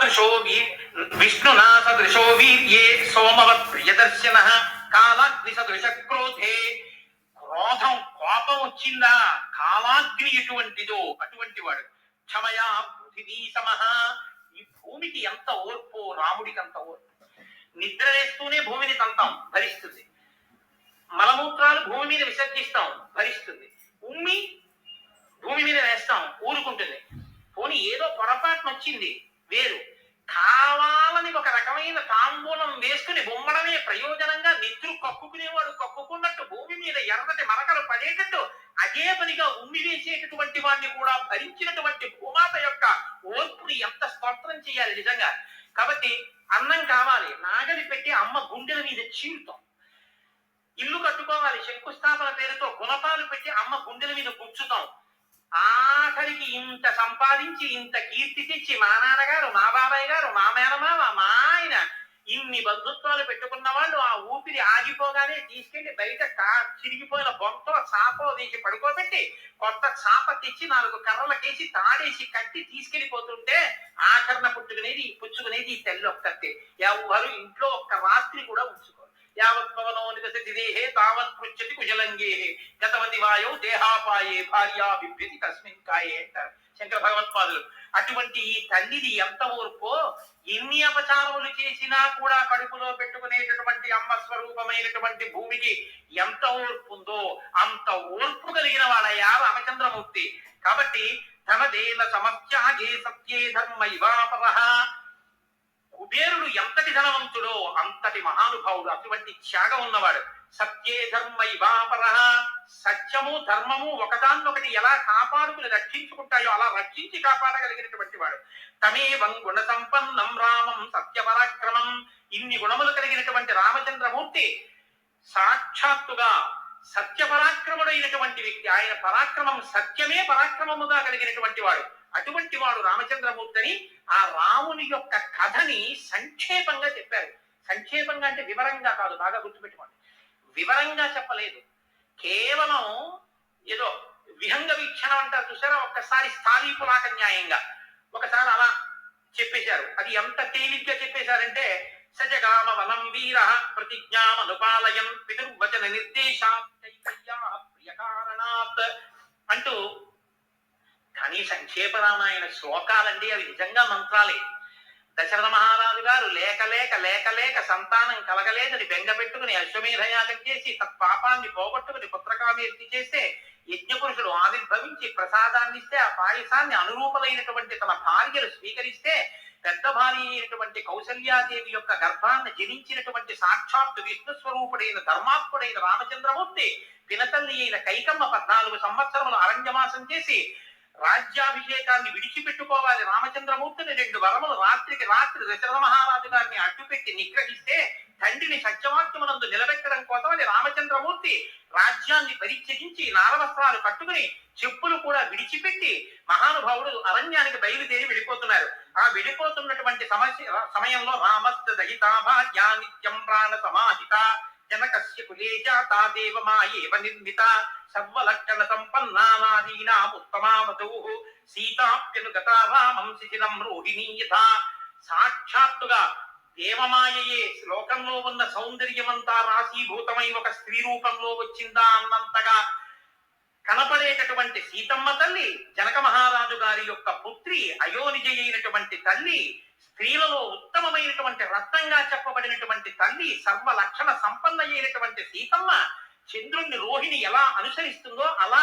సదృశో విష్ణునా సదృశో వీర్యే సోమవత్ ప్రియదర్శన కాలాగ్ని సదృశ క్రోధే క్రోధం కోపం వచ్చిందా కాలాగ్ని ఎటువంటిదో అటువంటి వాడు క్షమయా పృథివీ సమహ ఈ భూమికి ఎంత ఓర్పు రాముడికి అంత ఓర్పు? నిద్ర వేస్తూనే భూమిని తంతాం భరిస్తుంది. మలమూత్రాలు భూమి మీద విసర్జిస్తాం భరిస్తుంది. ఉమ్మి భూమి మీద వేస్తాం ఊరుకుంటుంది. పోనీ ఏదో పొరపాటున వచ్చింది వేరు. కావాలని రకమైన తాంబూలం వేసుకుని బొమ్మడమే ప్రయోజనంగా నిద్రు కక్కుకునేవాడు కక్కుకున్నట్టు భూమి మీద ఎర్రటి మరకలు పడేటట్టు అదే పనిగా ఉమ్మి వేసేటటువంటి వాడిని కూడా భరించినటువంటి భూమాత యొక్క ఓర్పుని ఎంత స్తోత్రం చేయాలి నిజంగా? కాబట్టి అన్నం కావాలి. నాగలి పెట్టి అమ్మ గుండెల మీద చీరుతాం. ఇల్లు కట్టుకోవాలి. శంకుస్థాపన పేరుతో గుణపాలు పెట్టి అమ్మ గుండెల మీద కూర్చుతాం ఆఖరికి ఇంత సంపాదించి ఇంత కీర్తి తెచ్చి మా నాన్నగారు మా బాబాయ్ గారు మా మేనమామ మా ఆయన ఇన్ని బంధుత్వాలు పెట్టుకున్న వాళ్ళు ఆ ఊపిరి ఆగిపోగానే తీసుకెళ్ళి బయట కా చిరిగిపోయిన బొంతో చాపో తీసి పడుకోబెట్టి కొత్త చాప తెచ్చి నాలుగు కర్రలకేసి తాడేసి కట్టి తీసుకెళ్ళిపోతుంటే ఆఖరణ పుట్టుకునేది పుచ్చుకునేది ఈ తల్లి ఒక్కతే. ఎవరు ఇంట్లో ఒక్క రాత్రి కూడా ఉంచుకోరు. యావత్ పవనో నివసతి దేహే తావత్ పృచ్చతి కుశలంగే గతవతి వాయో దేహాపాయే భార్యా బిభ్యతి తస్మిన్ కాయే అంటారు శంకర భగవత్పాదులు అటువంటి ఈ తల్లిది ఎంత ఓర్పో ఎన్ని అపచారములు చేసినా కూడా కడుపులో పెట్టుకునేటటువంటి అమ్మ స్వరూపమైనటువంటి భూమికి ఎంత ఓర్పు ఉందో అంత ఓర్పు కలిగిన వాడయ్యా రామచంద్రమూర్తి. కాబట్టి ధనదేన సమత్యాగే సత్యే ధర్మ ఇవాపర కుబేరుడు ఎంతటి ధనవంతుడో అంతటి మహానుభావుడు అటువంటి త్యాగం ఉన్నవాడు. సత్యే ధర్మ ఇవాపర సత్యము ధర్మము ఒకదాన్నొకటి ఎలా కాపాడుకుని రక్షించుకుంటాయో అలా రక్షించి కాపాడగలిగినటువంటి వాడు. తమేవం గుణ సంపన్నం రామం సత్య పరాక్రమం ఇన్ని గుణములు కలిగినటువంటి రామచంద్రమూర్తి సాక్షాత్తుగా సత్య పరాక్రముడైనటువంటి వ్యక్తి. ఆయన పరాక్రమం సత్యమే పరాక్రమముగా కలిగినటువంటి వాడు. అటువంటి వాడు రామచంద్రమూర్తిని ఆ రాముని యొక్క కథని సంక్షేపంగా చెప్పారు. సంక్షేపంగా అంటే వివరంగా కాదు బాగా గుర్తుపెట్టుకోండి. వివరంగా చెప్పలేదు. కేవలం ఏదో విహంగ వీక్షణం అంటారు చూసారా? ఒక్కసారి స్థాళీపులాక న్యాయంగా. ఒకసారి అలా చెప్పేశారు. అది ఎంత తేలిగ్గా చెప్పేశారంటే సజగామ వనం వీర ప్రతిజ్ఞామనుపాలయం పితుర్వచన నిర్దేశాత్ ప్రియ కారణాత్ అంటూ కానీ సంక్షేప రామాయణ శ్లోకాలండి అవి నిజంగా మంత్రాలే. దశరథ మహారాజు గారు లేక లేక లేక లేక సంతానం కలగలేదని బెంగ పెట్టుకుని అశ్వమేధయాగం చేసి తత్పాపాన్ని పోగొట్టుకుని పుత్రకామీర్తి చేస్తే యజ్ఞపురుషుడు ఆవిర్భవించి ప్రసాదాన్ని ఇస్తే ఆ పాయసాన్ని అనురూపలైనటువంటి తన భార్యలు స్వీకరిస్తే పెద్ద భార్య అయినటువంటి కౌసల్యాదేవి యొక్క గర్భాన్ని జనించినటువంటి సాక్షాత్ విష్ణు స్వరూపుడైన ధర్మాత్ముడైన రామచంద్రమూర్తి పినతల్లి అయిన కైకమ్మ పద్నాలుగు సంవత్సరములు అరణ్యవాసం చేసి రాజ్యాభిషేకాన్ని విడిచిపెట్టుకోవాలి. రామచంద్రమూర్తిని రెండు వరములు రాత్రికి రాత్రి దశరథ మహారాజు గారిని అడ్డుపెట్టి నిగ్రహిస్తే తండ్రిని సత్యవాక్యమునందు నిలబెట్టడం కోసమని రామచంద్రమూర్తి రాజ్యాన్ని పరిత్యజించి నారవస్త్రాలు కట్టుకుని చెప్పులు కూడా విడిచిపెట్టి మహానుభావుడు అరణ్యానికి బయలుదేరి వెళ్ళిపోతున్నారు. ఆ వెళ్ళిపోతున్నటువంటి సమస్య సమయంలో రామస్త దహితా నిత్యం ప్రాణ సమాహిత जनकस्य కులే జాతా దేవమాయేవ నిర్మిత సర్వలక్షణ సంపన్నానాదీనాం ఉత్తమావతౌ సీతాప్యనుగత రామం రోహిణీ యథా సాక్షాత్తుగా దేవమాయయే శ్లోకంలో ఉన్న సౌందర్యమంతా రాశీభూతమై ఒక స్త్రీ రూపంలో వచ్చిందా అన్నంతగా। కనపడేటటువంటి సీతమ్మ తల్లి జనక మహారాజు గారి యొక్క పుత్రి అయోనిజయైనటువంటి తల్లి స్త్రీలలో ఉత్తమమైనటువంటి రత్నంగా చెప్పబడినటువంటి తల్లి సర్వ లక్షణ సంపన్న అయినటువంటి సీతమ్మ చంద్రుణ్ణి రోహిణి ఎలా అనుసరిస్తుందో అలా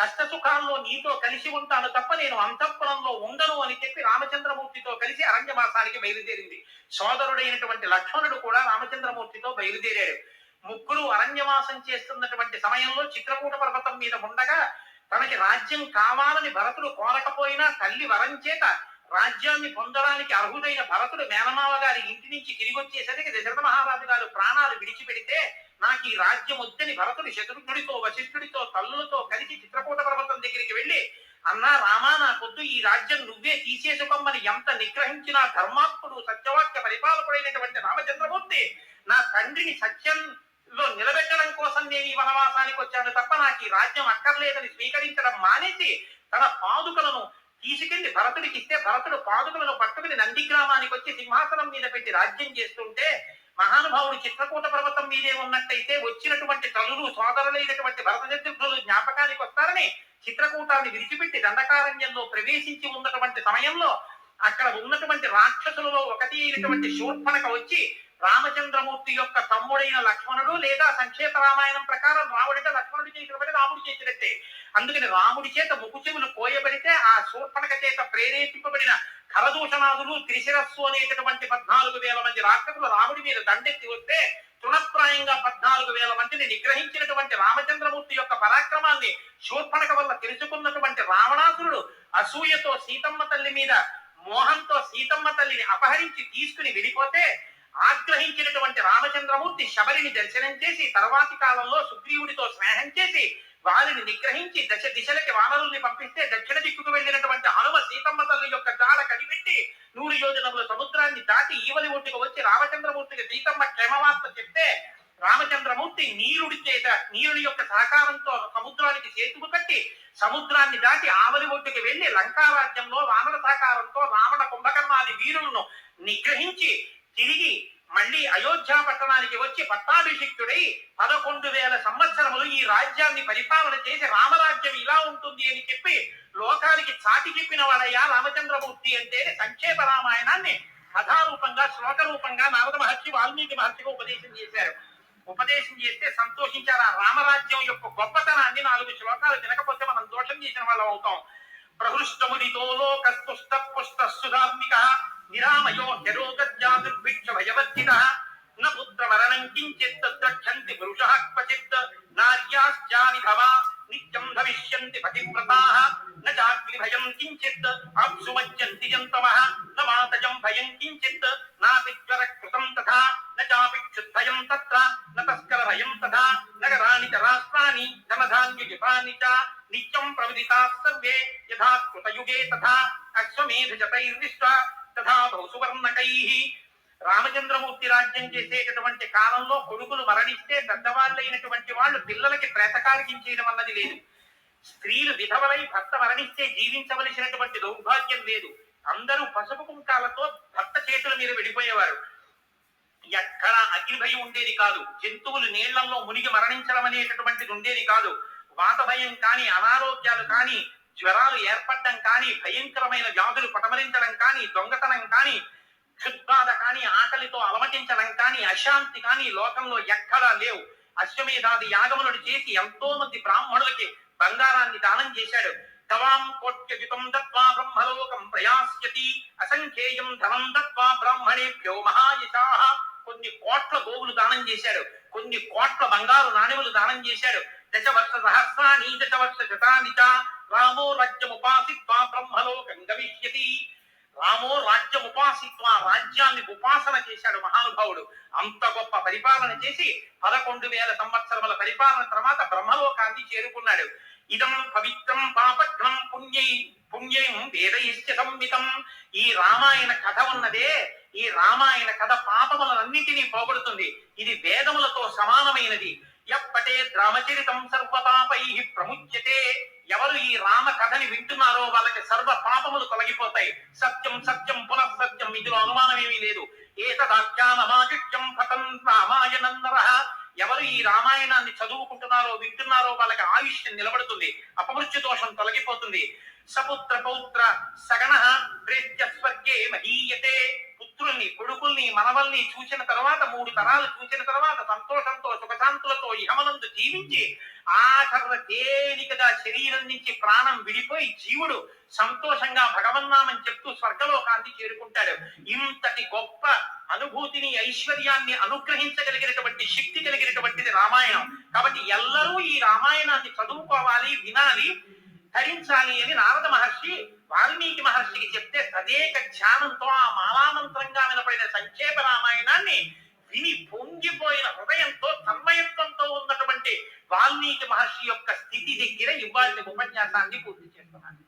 కష్ట సుఖాల్లో నీతో కలిసి ఉంటాను తప్ప నేను అంతఃపురంలో ఉండను అని చెప్పి రామచంద్రమూర్తితో కలిసి అరణ్యమాసానికి బయలుదేరింది. సోదరుడైనటువంటి లక్ష్మణుడు కూడా రామచంద్రమూర్తితో బయలుదేరాడు. ముగ్గురు అరణ్యవాసం చేస్తున్నటువంటి సమయంలో చిత్రకూట పర్వతం మీద ఉండగా తనకి రాజ్యం కావాలని భరతుడు కోరకపోయినా తల్లి వరం చేత రాజ్యాన్ని పొందడానికి అర్హుడైన భరతుడు మేనమావ గారి ఇంటి నుంచి తిరిగి వచ్చేసరికి దశరథ మహారాజు గారు ప్రాణాలు విడిచిపెడితే నాకు ఈ రాజ్యం వద్దని భరతుడు శత్రుఘ్నుడితో వశిష్ఠుడితో తల్లులతో కలిసి చిత్రకూట పర్వతం దగ్గరికి వెళ్ళి అన్నా రామా నాకొద్దు. ఈ రాజ్యం నువ్వే తీసేసుకోమని ఎంత నిగ్రహించిన ధర్మాత్ముడు సత్యవాక్య పరిపాలకుడైనటువంటి రామచంద్రమూర్తి నా తండ్రిని సత్యంలో నిలబెట్టడం కోసం నేను ఈ వనవాసానికి వచ్చాను తప్ప నాకు ఈ రాజ్యం అక్కర్లేదని స్వీకరించడం మానేసి తన పాదుకలను తీసుకెళ్ళి భరతుడికి ఇస్తే భరతుడు పాదుకలను పట్టుకుని నంది గ్రామానికి వచ్చి సింహాసనం మీద పెట్టి రాజ్యం చేస్తుంటే మహానుభావుడు చిత్రకూట పర్వతం మీదే ఉన్నట్టయితే వచ్చినటువంటి తల్లులు సోదరులైనటువంటి భరత శత్రుఘ్నులు జ్ఞాపకానికి వస్తారని చిత్రకూటాన్ని విడిచిపెట్టి దండకారణ్యంలో ప్రవేశించి ఉన్నటువంటి సమయంలో అక్కడ ఉన్నటువంటి రాక్షసులలో ఒకటి అయినటువంటి శూర్పణక వచ్చి రామచంద్రమూర్తి యొక్క తమ్ముడైన లక్ష్మణుడు లేదా సంక్షేప రామాయణం ప్రకారం రాముడితే లక్ష్మణుడు చేసిన పని రాముడు చేసినట్టే అందుకని రాముడి చేత ముకుచెవులు కోయబడితే ఆ శూర్పణక చేత ప్రేరేపింపబడిన కరదూషణాదులు త్రిశిరస్సు అనేటటువంటి పద్నాలుగు వేల మంది రాక్షసులు రాముడి మీద దండెత్తి వస్తే తృణప్రాయంగా పద్నాలుగు వేల మందిని నిగ్రహించినటువంటి రామచంద్రమూర్తి యొక్క పరాక్రమాన్ని శూర్పణక వల్ల తెలుసుకున్నటువంటి రావణాసురుడు అసూయతో సీతమ్మ తల్లి మీద మోహంతో సీతమ్మ తల్లిని అపహరించి తీసుకుని వెళ్ళిపోతే ఆగ్రహించినటువంటి రామచంద్రమూర్తి శబరిని దర్శనం చేసి తర్వాతి కాలంలో సుగ్రీవుడితో స్నేహం చేసి వారిని నిగ్రహించి దశ దిశలకి వానరుల్ని పంపిస్తే దక్షిణ దిక్కుకు వెళ్ళినటువంటి హనుమ సీతమ్మ తల్లి యొక్క జాల కనిపెట్టి నూరు యోజనముల సముద్రాన్ని దాటి ఈవలి ఒడ్డుకు వచ్చి రామచంద్రమూర్తికి సీతమ్మ క్షేమవార్త చెప్తే రామచంద్రమూర్తి నీరుడి చేత నీరుడి యొక్క సహకారంతో సముద్రానికి చేతులు కట్టి సముద్రాన్ని దాటి ఆవలి ఒడ్డుకి వెళ్ళి లంకారాజ్యంలో వానర సహకారంతో రావణ కుంభకర్ణాది వీరులను నిగ్రహించి తిరిగి మళ్ళీ అయోధ్య పట్టణానికి వచ్చి పట్టాభిషిక్తుడై పదకొండు వేల సంవత్సరములు ఈ రాజ్యాన్ని పరిపాలన చేసి రామరాజ్యం ఇలా ఉంటుంది అని చెప్పి లోకానికి చాటి చెప్పిన వాడయ్యా రామచంద్రమూర్తి అంటే సంక్షేప రామాయణాన్ని కథారూపంగా శ్లోక రూపంగా నారద మహర్షి వాల్మీకి మహర్షిగా ఉపదేశం చేశారు. ఉపదేశం చేస్తే సంతోషించారు? ఆ రామరాజ్యం యొక్క గొప్పతనాన్ని నాలుగు శ్లోకాలు తినకపోతే మనం దోషం చేసిన వాళ్ళం అవుతాం. ప్రహృష్టముదితో లోకస్తుష్ట పుష్ట సుధాత్మిక నిరామయో జరోగజ్జాదుర్భిక్ష న పుత్ర మరణం కించిత్ ద్రక్షంతి పురుషः క్వచిత్ నార్యాశ్చానిధవ నిత్యం భవిష్యంతి పతివ్రతాः న చాగ్ని భయం కించిత్ అప్సుమజ్జంతి జంతవः న మాతజం భయం కించిత్ నాపి జ్వర కృతం తథా న చాపి క్షుద్భయం తత్ర న తస్కర భయం తథా నగరాణి చ రాష్ట్రాణి ధనధాన్య చ నిత్యం సర్వే యథా కృతయుగే తథా అశ్వమేధజతైర్నిష్ట తథా బహుసువర్ణకైః రామచంద్రమూర్తి రాజ్యం చేసేటటువంటి కాలంలో కొడుకులు మరణిస్తే పెద్దవాళ్ళైనటువంటి వాళ్ళు పిల్లలకి ప్రేతకారికించేయడం అన్నది లేదు. స్త్రీలు విధవలై భర్త మరణిస్తే జీవించవలసినటువంటి దౌర్భాగ్యం లేదు. అందరూ పసుపు కుంకాలతో భర్త చేతుల మీద వెళ్ళిపోయేవారు ఎక్కడ అగ్నిభయం ఉండేది కాదు. జంతువులు నీళ్ళలో మునిగి మరణించడం అనేటటువంటిది ఉండేది కాదు. వాత భయం కానీ అనారోగ్యాలు కానీ జ్వరాలు ఏర్పడడం కానీ భయంకరమైన వ్యాధులు పటమరించడం కానీ దొంగతనం కానీ క్షుద్బాధ కానీ ఆకలితో అలమటించడం కానీ అశాంతి కానీ లోకంలో ఎక్కడా లేవు. అశ్వమేధాది యాగములను చేసి ఎంతో మంది బ్రాహ్మణులకి బంగారాన్ని దానం చేశాడు. తవాం కోట్యయుతం దత్వా బ్రహ్మలోకం ప్రయాస్యతి. అసంఖ్యేయం ధనం దత్వా బ్రాహ్మణేభ్యో మహాయశాః. కొన్ని కోట్ల గోవులు దానం చేశాడు. కొన్ని కోట్ల బంగారు నాణెములు దానం చేశాడు. దశవర్ష సహస్రాని దశవర్ష శతాని రామో రాజ్యముపాసిత్వా బ్రహ్మలోకం గమిష్యతి రామో రాజ్యముపాసిత్వా రాజ్యాన్ని ఉపాసన చేశాడు మహానుభావుడు. అంత గొప్ప పరిపాలన చేసి పదకొండు వేల సంవత్సరముల పరిపాలన తర్వాత బ్రహ్మలోకాన్ని చేరుకున్నాడు. ఇదం పవిత్రం పాపఘ్నం పుణ్యై పుణ్యం వేదయిష్ట సంవితం. ఈ రామాయణ కథ ఉన్నదే ఈ రామాయణ కథ పాపములన్నిటినీ పోగొడుతుంది. ఇది వేదములతో సమానమైనది. ఎప్పటే రామచరితం సర్వపాపై ప్రముచ్యతే. ఎవరు ఈ రామ కథని వింటున్నారో వాళ్ళకి సర్వ పాపములు తొలగిపోతాయి. సత్యం సత్యం పునఃసత్యం ఇందులో అనుమానం ఏమీ లేదు ఏతదాఖ్యానమాజిత్యం పతం రామాయణందర ఎవరు ఈ రామాయణాన్ని చదువుకుంటున్నారో వింటున్నారో వాళ్ళకి ఆయుష్యం నిలబడుతుంది. అపమృత్యు దోషం తొలగిపోతుంది. సపుత్ర పౌత్ర సగణ ప్రేత్య స్వర్గే మహీయతే. పుత్రుల్ని కొడుకుల్ని మనవల్ని చూసిన తర్వాత మూడు తరాలు చూసిన తర్వాత సంతోషంతో సుఖశాంతులతో ఇహమనందు జీవించి ఆఖర తేలికగా శరీరం నుంచి ప్రాణం విడిపోయి జీవుడు సంతోషంగా భగవన్నామని చెప్తూ స్వర్గలోకాన్ని చేరుకుంటాడు. ఇంతటి గొప్ప అనుభూతిని ఐశ్వర్యాన్ని అనుగ్రహించగలిగినటువంటి శక్తి కలిగినటువంటిది రామాయణం. కాబట్టి ఎల్లరూ ఈ రామాయణాన్ని చదువుకోవాలి వినాలి ధరించాలి అని నారద మహర్షి వాల్మీకి మహర్షికి చెప్తే తదేక ధ్యానంతో ఆ మాలామంత్రంగా వినపడిన సంక్షేప రామాయణాన్ని విని పొంగిపోయిన హృదయంతో తన్మయత్వంతో ఉన్నటువంటి మహర్షి యొక్క స్థితి దగ్గర ఇవాళ ఉపన్యాసాన్ని పూర్తి చేస్తున్నాను.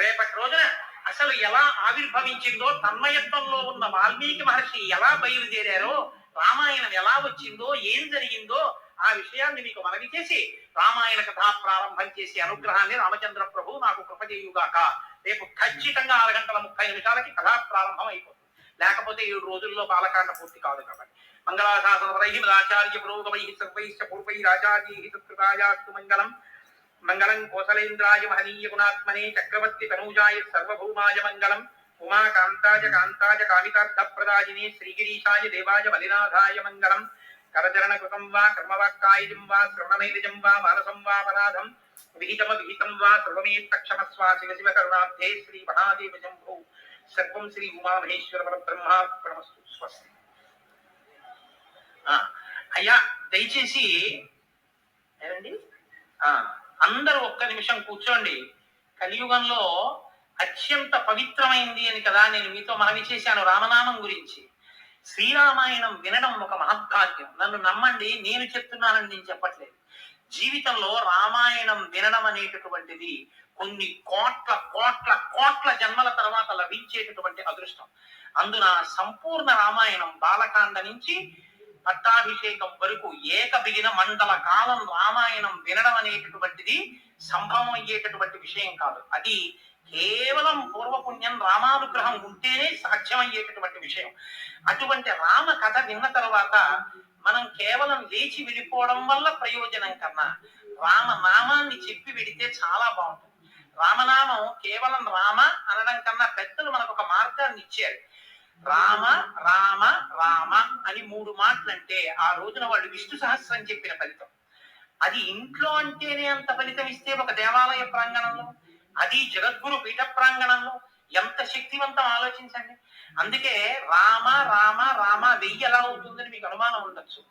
రేపటి రోజున అసలు ఎలా ఆవిర్భవించిందో తన్మయత్వంలో ఉన్న వాల్మీకి మహర్షి ఎలా బయలుదేరారో రామాయణం ఎలా వచ్చిందో ఏం జరిగిందో ఆ విషయాన్ని మీకు మనవి చేసి రామాయణ కథా ప్రారంభం చేసే అనుగ్రహాన్ని రామచంద్ర ప్రభు నాకు కృప చేయుగాక రేపు ఖచ్చితంగా ఆరు గంటల ముప్పై నిమిషాలకి కథా ప్రారంభం అయిపోతుంది. లేకపోతే ఏడు రోజుల్లో బాలకాండ పూర్తి కాదు కాబట్టి. మంగళాశాసనపరై ఆచార్య పురోగమై సర్వైశ్చ పూర్వైరాచార్యై సత్కృతాయాస్తు మంగళం. మంగళం కోసలేంద్రాయ మహనీయ గుణాత్మనే చక్రవర్తి తనూజాయ సర్వభౌమాయ మంగళం. ఉమా కాంతాయ కాంతాయ కామితార్థప్రదాయినే శ్రీగిరీశాయ దేవాయ బలినాథాయ మంగళం. కరచరణ కృతం వా కర్మవాక్కాయజం వా శ్రవణనైజం వా మానసం వా పరాధం విహితమ విహితం వా సర్వమేత్తక్షమస్వా శివ శివ కరుణాబ్ధే శ్రీ మహాదేవ శంభో. సర్వం శ్రీ ఉమామహేశ్వర పరబ్రహ్మార్పణమస్తు స్వస్తి. అయ్యా దయచేసి ఏమండి? ఆ, అందరూ ఒక్క నిమిషం కూర్చోండి. కలియుగంలో అత్యంత పవిత్రమైంది అని కదా నేను మీతో మనవి చేశాను రామనామం గురించి. శ్రీరామాయణం వినడం ఒక మహద్భాగ్యం. నన్ను నమ్మండి నేను చెప్తున్నానని నేను చెప్పట్లేదు. జీవితంలో రామాయణం వినడం అనేటటువంటిది కొన్ని కోట్ల కోట్ల కోట్ల జన్మల తర్వాత లభించేటటువంటి అదృష్టం. అందున సంపూర్ణ రామాయణం బాలకాండ నుంచి పట్టాభిషేకం వరకు ఏకబిగిన మండల కాలం రామాయణం వినడం అనేటటువంటిది సంభవం అయ్యేటటువంటి విషయం కాదు. అది కేవలం పూర్వపుణ్యం రామానుగ్రహం ఉంటేనే సాధ్యమయ్యేటటువంటి విషయం. అటువంటి రామ కథ విన్న తర్వాత మనం కేవలం లేచి వెళ్ళిపోవడం వల్ల ప్రయోజనం కన్నా రామ నామాన్ని చెప్పి వెడితే చాలా బాగుంటుంది. రామనామం కేవలం రామ అనడం కన్నా పెద్దలు మనకు ఒక మార్గాన్ని ఇచ్చారు. రామ రామ రామ అని మూడు మాటలు అంటే ఆ రోజున వాళ్ళు విష్ణు సహస్రం చెప్పిన ఫలితం. అది ఇంట్లో అంటేనే అంత ఫలితం ఇస్తే ఒక దేవాలయ ప్రాంగణంలో అది జగద్గురు పీఠ ప్రాంగణంలో ఎంత శక్తివంతం ఆలోచించండి. అందుకే రామ రామ రామ వెయ్యి ఎలా అవుతుందని మీకు అనుమానం ఉండొచ్చు.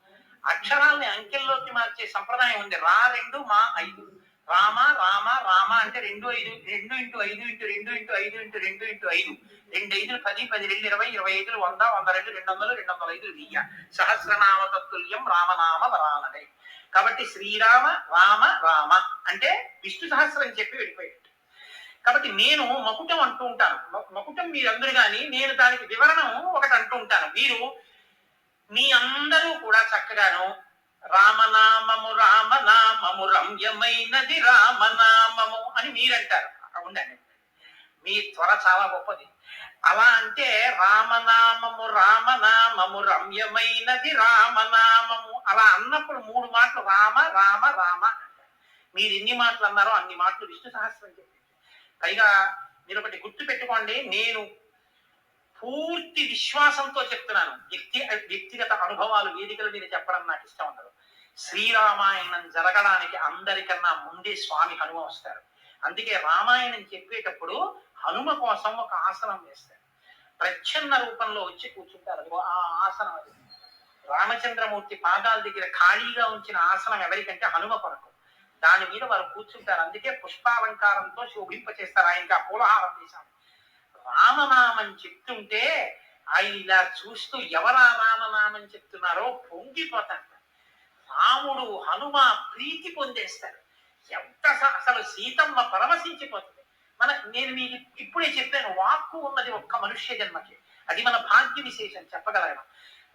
అక్షరాల్ని అంకెల్లోకి మార్చే సంప్రదాయం ఉంది. రా రెండు మా ఐదు. రామ రామ రామ అంటే రెండు ఐదు రెండు ఇంటూ ఐదు ఇంటూ రెండు ఇంటూ ఐదు ఇంటూ రెండు ఇంటూ ఐదు. రెండు ఐదులు పది పది రెండు ఇరవై ఇరవై ఐదులు వంద వంద రెండు రెండు వందలు రెండు వందల ఐదు వెయ్య. సహస్రనామ తత్తుల్యం రామనామ వరాననే కాబట్టి శ్రీరామ రామ రామ అంటే విష్ణు సహస్రం చెప్పి వెళ్ళిపోయాడు. కాబట్టి నేను మకుటం అంటూ ఉంటాను. మకుటం మీరందరూ కానీ నేను దానికి వివరణం ఒకటి అంటూ ఉంటాను. మీరు మీ అందరూ కూడా చక్కగాను రామనామము రామనామము రమ్యమైనది రామనామము అని మీరంటారు. అక్కడ ఉండండి. మీ త్వర చాలా గొప్పది. అలా అంటే రామనామము రామనామము రమ్యమైనది రామనామము అలా అన్నప్పుడు మూడు మాటలు రామ రామ రామ మీరు ఎన్ని మాటలు అన్నారో అన్ని మాటలు విష్ణు సహస్రం చెప్పి పైగా మీరు ఒకటి గుర్తు పెట్టుకోండి. నేను పూర్తి విశ్వాసంతో చెప్తున్నాను. వ్యక్తి వ్యక్తిగత అనుభవాలు వేదికల మీద చెప్పడం నాకు ఇష్టం ఉండదు. శ్రీరామాయణం జరగడానికి అందరికన్నా ముందే స్వామి హనుమ వస్తారు. అందుకే రామాయణం చెప్పేటప్పుడు హనుమ కోసం ఒక ఆసనం వేస్తారు. ప్రచ్ఛన్న రూపంలో వచ్చి కూర్చుంటారు. అదిగో ఆ ఆసనం అది. రామచంద్రమూర్తి పాదాల దగ్గర ఖాళీగా ఉంచిన ఆసనం ఎవరికంటే హనుమ కొరకు. దాని మీద వారు కూర్చుంటారు. అందుకే పుష్పాలంకారంతో శోభింప చేస్తారు ఆయనకి ఆ పూలహారం చేశాము రామనామం చెప్తుంటే ఆయన ఇలా చూస్తూ ఎవరా రామనామం చెప్తున్నారో పొంగిపోతాడు రాముడు హనుమ ప్రీతి పొందేస్తారు. ఎంత అసలు సీతమ్మ పరవశించిపోతుంది. మన నేను మీకు ఇప్పుడే చెప్పాను వాక్కు ఉన్నది ఒక్క మనుష్య జన్మకి. అది మన భాగ్య విశేషం చెప్పగలరా?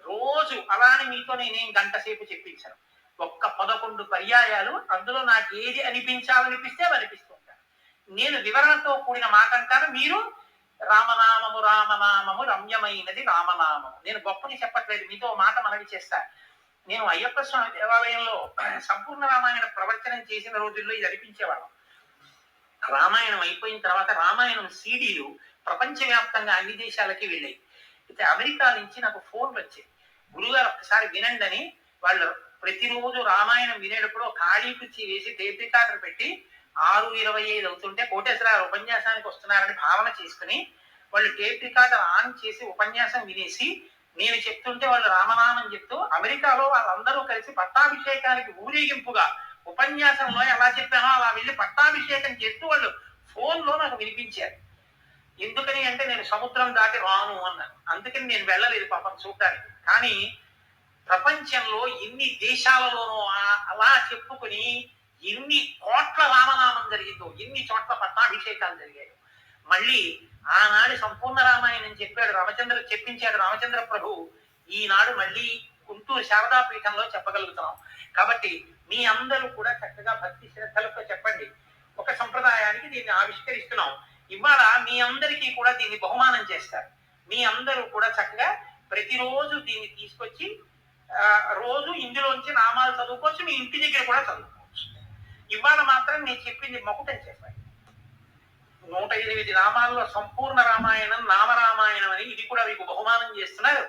రోజు అలానే మీతో నేనేం గంట సేపు చెప్పించాను. ఒక్క పదకొండు పర్యాయాలు అందులో నాకు ఏది అనిపించాలనిపిస్తే అవి నేను వివరణతో కూడిన మాట అంటాను మీరు రామనామము రామనామము రమ్యమైనది రామనామము. నేను గొప్పని చెప్పట్లేదు మీతో మాట మనవి చేస్తా. నేను అయ్యప్ప స్వామి దేవాలయంలో సంపూర్ణ రామాయణ ప్రవచనం చేసిన రోజుల్లో ఇది అనిపించేవాళ్ళం. రామాయణం అయిపోయిన తర్వాత రామాయణం సీడీలు ప్రపంచవ్యాప్తంగా అన్ని దేశాలకి వెళ్ళాయి. అయితే అమెరికా నుంచి నాకు ఫోన్ వచ్చాయి. గురుగారు ఒక్కసారి వినండి అని వాళ్ళు ప్రతిరోజు రామాయణం వినేటప్పుడు ఖాళీ కుర్చీ వేసి టేప్ రికార్డర్ పెట్టి ఆరు ఇరవై ఐదు అవుతుంటే కోటేశ్వరరావు ఉపన్యాసానికి వస్తున్నారని భావన చేసుకుని వాళ్ళు టేప్ రికార్డర్ ఆన్ చేసి ఉపన్యాసం వినేసి నేను చెప్తుంటే వాళ్ళు రామనామం చెప్తూ అమెరికాలో వాళ్ళందరూ కలిసి పట్టాభిషేకానికి ఊరేగింపుగా ఉపన్యాసంలో ఎలా చెప్పానో అలా వెళ్ళి పట్టాభిషేకం చేస్తూ వాళ్ళు ఫోన్లో నాకు వినిపించారు. ఎందుకని అంటే నేను సముద్రం దాటి రాను అన్నాను. అందుకని నేను వెళ్ళలేదు పాపం చూడటానికి కానీ ప్రపంచంలో ఎన్ని దేశాలలోనూ అలా చెప్పుకుని ఎన్ని కోట్ల రామనామం జరిగిందో ఎన్ని చోట్ల పట్టాభిషేకాలు జరిగాయో. మళ్ళీ ఆనాడు సంపూర్ణ రామాయణం చెప్పాడు రామచంద్ర చెప్పించాడు రామచంద్ర ప్రభు ఈనాడు మళ్ళీ గుంటూరు శారదాపీఠంలో చెప్పగలుగుతున్నాం. కాబట్టి మీ అందరూ కూడా చక్కగా భక్తి శ్రద్ధలతో చెప్పండి. ఒక సంప్రదాయానికి దీన్ని ఆవిష్కరిస్తున్నాం. ఇవాళ మీ అందరికీ కూడా దీన్ని బహుమానం చేస్తారు. మీ అందరూ కూడా చక్కగా ప్రతిరోజు దీన్ని తీసుకొచ్చి రోజు ఇందులోంచి నామాలు చదువుకోవచ్చు మీ ఇంటి దగ్గర కూడా చదువుకోవచ్చు. ఇవాళ మాత్రం నేను చెప్పింది మొకటం చేస్తాను నూట ఎనిమిది నామాల్లో సంపూర్ణ రామాయణం నామరామాయణం అని ఇది కూడా మీకు బహుమానం చేస్తున్నారు.